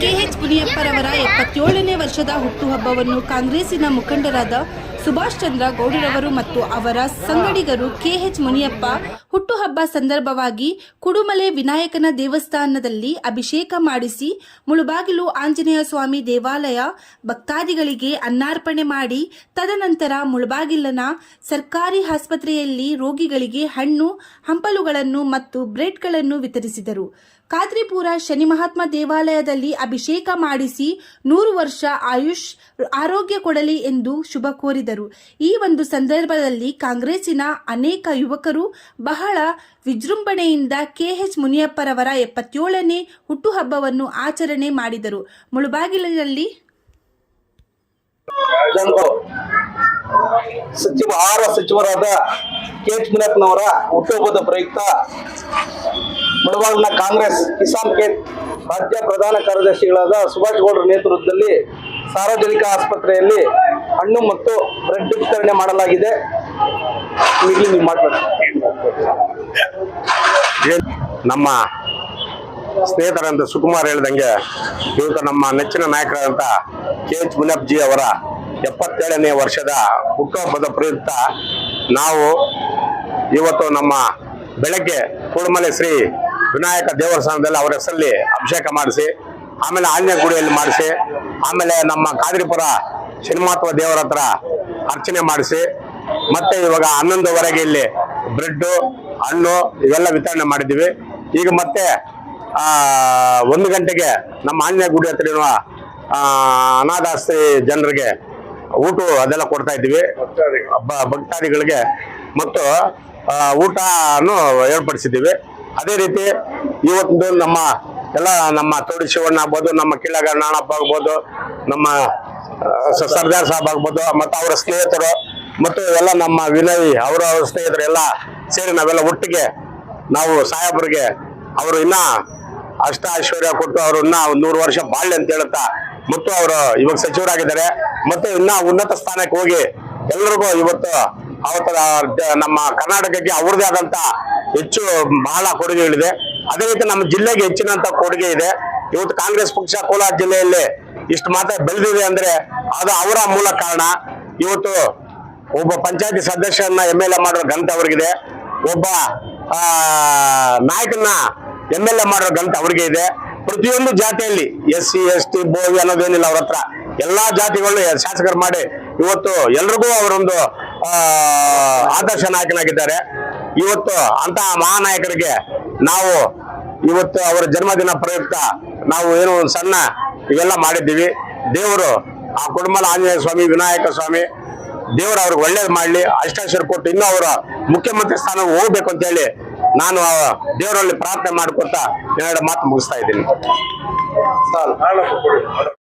K H ಮುನಿಯಪ್ಪರವರ ಎಪ್ಪತ್ತೇಳನೇ ವರ್ಷದ ಹುಟ್ಟುಹಬ್ಬವನ್ನು ಕಾಂಗ್ರೆಸ್ಸಿನ ಮುಖಂಡರಾದ ಸುಭಾಷ್ ಚಂದ್ರ ಗೌಡರವರು ಮತ್ತು ಅವರ ಸಂಗಡಿಗರು ಕೆಎಚ್ ಮುನಿಯಪ್ಪ ಹುಟ್ಟುಹಬ್ಬ ಸಂದರ್ಭವಾಗಿ ಕುಡುಮಲೆ ವಿನಾಯಕನ ದೇವಸ್ಥಾನದಲ್ಲಿ ಅಭಿಷೇಕ ಮಾಡಿಸಿ ಮುಳುಬಾಗಿಲು ಆಂಜನೇಯ ಸ್ವಾಮಿ ದೇವಾಲಯ ಭಕ್ತಾದಿಗಳಿಗೆ ಅನ್ನಾರ್ಪಣೆ ಮಾಡಿ, ತದನಂತರ ಮುಳುಬಾಗಿಲನ ಸರ್ಕಾರಿ ಆಸ್ಪತ್ರೆಯಲ್ಲಿ ರೋಗಿಗಳಿಗೆ ಹಣ್ಣು, ಹಂಪಲುಗಳನ್ನು ಮತ್ತು ಬ್ರೆಡ್ಗಳನ್ನು ವಿತರಿಸಿದರು. ಖಾದ್ರಿಪುರ ಶನಿ ಮಹಾತ್ಮ ದೇವಾಲಯದಲ್ಲಿ ಅಭಿಷೇಕ ಮಾಡಿಸಿ ನೂರು ವರ್ಷ ಆಯುಷ್ ಆರೋಗ್ಯ ಕೊಡಲಿ ಎಂದು ಶುಭ ಕೋರಿದರು. ಈ ಒಂದು ಸಂದರ್ಭದಲ್ಲಿ ಕಾಂಗ್ರೆಸ್ಸಿನ ಅನೇಕ ಯುವಕರು ಬಹಳ ವಿಜೃಂಭಣೆಯಿಂದ ಕೆಎಚ್ ಮುನಿಯಪ್ಪರವರ ಎಪ್ಪತ್ತೇಳನೇ ಹುಟ್ಟುಹಬ್ಬವನ್ನು ಆಚರಣೆ ಮಾಡಿದರು. ಮುಳುಬಾಗಿಲಿನಲ್ಲಿ ಸಚಿವ ಆಹಾರ ಸಚಿವರಾದ ಕೆ ಎಚ್ ಮುನಿಯಪ್ಪನವರ ಹುಟ್ಟುಹಬ್ಬದ ಪ್ರಯುಕ್ತ ಮುಳಬಾಗಿಲಿನ ಕಾಂಗ್ರೆಸ್, ಕಿಸಾನ್ ಕೇತ್ ರಾಜ್ಯ ಪ್ರಧಾನ ಕಾರ್ಯದರ್ಶಿಗಳಾದ ಸುಭಾಷ್ ಗೌಡರ ನೇತೃತ್ವದಲ್ಲಿ ಸಾರ್ವಜನಿಕ ಆಸ್ಪತ್ರೆಯಲ್ಲಿ ಹಣ್ಣು ಮತ್ತು ಬ್ರೆಡ್ ವಿತರಣೆ ಮಾಡಲಾಗಿದೆ. ನಮ್ಮ ಸ್ನೇಹಿತರಂತ ಸುಕುಮಾರ್ ಹೇಳ್ದಂಗೆ, ಇವತ್ತು ನಮ್ಮ ನೆಚ್ಚಿನ ನಾಯಕರಾದಂಥ ಕೆ ಎಚ್ ಮುನಿಯಪ್ಜಿ ಅವರ ಎಪ್ಪತ್ತೇಳನೇ ವರ್ಷದ ಹುಟ್ಟುಹಬ್ಬದ ಪ್ರಯುಕ್ತ ನಾವು ಇವತ್ತು ನಮ್ಮ ಬೆಳಗ್ಗೆ ಕೂಡುಮಲೆ ಶ್ರೀ ವಿನಾಯಕ ದೇವಸ್ಥಾನದಲ್ಲಿ ಅವರ ಹೆಸರಲ್ಲಿ ಅಭಿಷೇಕ ಮಾಡಿಸಿ, ಆಮೇಲೆ ಆಂಜನೇಯ ಗುಡಿಯಲ್ಲಿ ಮಾಡಿಸಿ, ಆಮೇಲೆ ನಮ್ಮ ಕಾದ್ರಿಪುರ ಸಿನಿಮಾತ್ವ ದೇವರ ಹತ್ರ ಅರ್ಚನೆ ಮಾಡಿಸಿ, ಮತ್ತೆ ಇವಾಗ ಹನ್ನೊಂದುವರೆಗೆ ಇಲ್ಲಿ ಬ್ರೆಡ್ ಹಣ್ಣು ಇವೆಲ್ಲ ವಿತರಣೆ ಮಾಡಿದ್ದೀವಿ. ಈಗ ಮತ್ತೆ ಒಂದು ಗಂಟೆಗೆ ನಮ್ಮ ಆಂಜನೇಯ ಗುಡಿ ಹತ್ರ ಇರುವ ಅನಾಥಾಸ್ತಿ ಜನರಿಗೆ ಊಟ ಅದೆಲ್ಲ ಕೊಡ್ತಾ ಇದ್ದೀವಿ. ಭಕ್ತಾದಿಗಳಿಗೆ ಮತ್ತು ಊಟನು ಏರ್ಪಡಿಸಿದ್ದೀವಿ. ಅದೇ ರೀತಿ ಇವತ್ತು ನಮ್ಮ ಎಲ್ಲ ನಮ್ಮ ತೋಡಿ ಶಿವಣ್ಣ ಆಗ್ಬೋದು, ನಮ್ಮ ಕಿಳಗ ನಾಣಪ್ಪ ಆಗ್ಬೋದು, ನಮ್ಮ ಸರ್ದಾರ್ ಸಾಹಬ್ ಆಗ್ಬೋದು, ಮತ್ತು ಅವರ ಸ್ನೇಹಿತರು, ಮತ್ತು ಎಲ್ಲ ನಮ್ಮ ವಿನಯ್, ಅವರ ಸ್ನೇಹಿತರು ಎಲ್ಲ ಸೇರಿ ನಾವೆಲ್ಲ ಒಟ್ಟಿಗೆ ನಾವು ಸಾಹೇಬರಿಗೆ ಅವರು ಇನ್ನ ಅಷ್ಟ ಐಶ್ವರ್ಯ ಕೊಟ್ಟು ಅವರು ಇನ್ನ ನೂರು ವರ್ಷ ಬಾಳ್ಲಿ ಅಂತ ಹೇಳುತ್ತಾ, ಮತ್ತು ಅವರು ಇವಾಗ ಸಚಿವರಾಗಿದ್ದಾರೆ, ಮತ್ತು ಇನ್ನ ಉನ್ನತ ಸ್ಥಾನಕ್ಕೆ ಹೋಗಿ ಎಲ್ಲರಿಗೂ ಇವತ್ತು ಅವತ್ತ ನಮ್ಮ ಕರ್ನಾಟಕಕ್ಕೆ ಅವ್ರದೇ ಆದಂತ ಹೆಚ್ಚು ಬಹಳ ಕೊಡುಗೆಗಳಿದೆ. ಅದೇ ರೀತಿ ನಮ್ಮ ಜಿಲ್ಲೆಗೆ ಹೆಚ್ಚಿನಂತ ಕೊಡುಗೆ ಇದೆ. ಇವತ್ತು ಕಾಂಗ್ರೆಸ್ ಪಕ್ಷ ಕೋಲಾರ ಜಿಲ್ಲೆಯಲ್ಲಿ ಇಷ್ಟು ಮಾತ್ರ ಬೆಳೆದಿದೆ ಅಂದ್ರೆ ಅದು ಅವರ ಮೂಲ ಕಾರಣ. ಇವತ್ತು ಒಬ್ಬ ಪಂಚಾಯತಿ ಸದಸ್ಯರನ್ನ ಎಂ ಎಲ್ ಎ ಮಾಡೋ ಗಂತ ಅವ್ರಿಗಿದೆ. ಒಬ್ಬ ನಾಯಕನ ಎಂ ಎಲ್ ಎ ಮಾಡೋ ಗಂತ ಅವ್ರಿಗೆ ಇದೆ. ಪ್ರತಿಯೊಂದು ಜಾತಿಯಲ್ಲಿ S C, S T, Bhovi ಅನ್ನೋದೇನಿಲ್ಲ ಅವ್ರ ಹತ್ರ. ಎಲ್ಲಾ ಜಾತಿಗಳು ಶಾಸಕರು ಮಾಡಿ ಇವತ್ತು ಎಲ್ರಿಗೂ ಅವರೊಂದು ಆದರ್ಶ ನಾಯಕನಾಗಿದ್ದಾರೆ. ಇವತ್ತು ಅಂತ ಮಹಾನಾಯಕರಿಗೆ ನಾವು ಇವತ್ತು ಅವರ ಜನ್ಮದಿನ ಪ್ರಯುಕ್ತ ನಾವು ಏನೋ ಒಂದು ಸಣ್ಣ ಇವೆಲ್ಲ ಮಾಡಿದ್ದೀವಿ. ದೇವರು ಆ ಕುಡುಮಲ ಆಂಜನೇಯ ಸ್ವಾಮಿ, ವಿನಾಯಕ ಸ್ವಾಮಿ, ದೇವರು ಅವ್ರಿಗೆ ಒಳ್ಳೇದು ಮಾಡಲಿ ಅಷ್ಟಾಶ್ವರ ಕೊಟ್ಟು ಇನ್ನೂ ಅವರ ಮುಖ್ಯಮಂತ್ರಿ ಸ್ಥಾನ ಹೋಗ್ಬೇಕು ಅಂತ ಹೇಳಿ ನಾನು ದೇವರಲ್ಲಿ ಪ್ರಾರ್ಥನೆ ಮಾಡ್ಕೊತಾ ಎರಡು ಮಾತು ಮುಗಿಸ್ತಾ ಇದ್ದೀನಿ.